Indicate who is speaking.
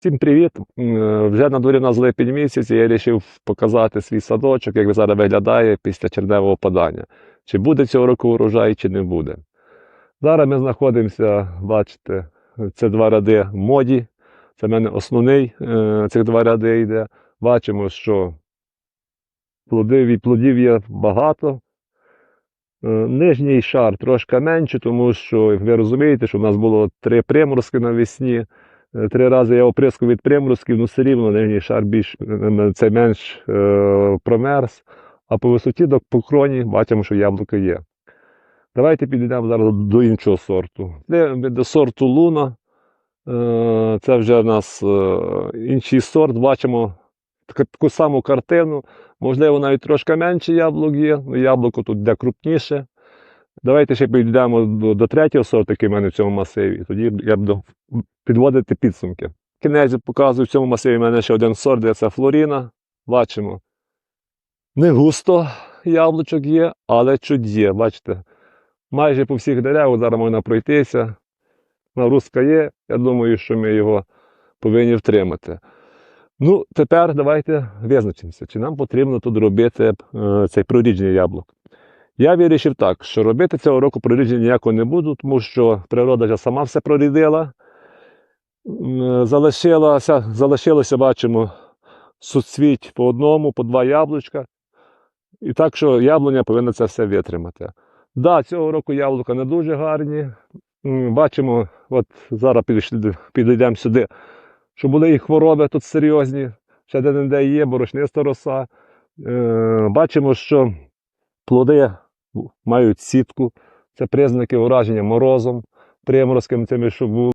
Speaker 1: Всім привіт! Вже на дворі у нас місяць, і я вирішив показати свій садочок, як зараз виглядає після червневого падання. Чи буде цього року урожай, чи не буде. Зараз ми знаходимося, бачите, це два ряди моді. Це в мене основний е, цих два ряди йде. Бачимо, що плодів, і плодів є багато. Е, Нижній шар трошки менше, тому що ви розумієте, що в нас було три приморозки навесні. Е, Три рази я оприскав від приморозків, ну все рівно нижній шар більш е, це менш е, промерз. А по висоті до по кроні бачимо, що яблуко є. Давайте підійдемо зараз до іншого сорту. До сорту Луна. Е, Це вже в нас інший сорт. Бачимо таку саму картину. Можливо, навіть трошки менше яблук є, але яблуко тут де крупніше. Давайте ще підійдемо до, третього сорту, який в мене в цьому масиві. Тоді я буду підводити підсумки. Кінець показую в цьому масиві в мене ще один сорт, де це Флоріна. Бачимо. Не густо яблучок є, але чуть є. Бачите, майже по всіх деревах зараз можна пройтися. Нагрузка є. Я думаю, що ми його повинні втримати. Ну, тепер давайте визначимося, чи нам потрібно тут робити е, цей прорідження яблук. Я вирішив так, що робити цього року прорідження ніякого не буду, тому що природа вже сама все прорідила. Залишилося, залишилося, бачимо, суцвіть по одному, по два яблучка. І так, що яблуня повинна це все витримати. Да, цього року яблука не дуже гарні. Бачимо, от зараз підійдемо сюди, що були і хвороби тут серйозні, ще де-не-де є, борошниста роса. Е, Бачимо, що плоди мають сітку, це признаки ураження морозом, приморозками тими, що були.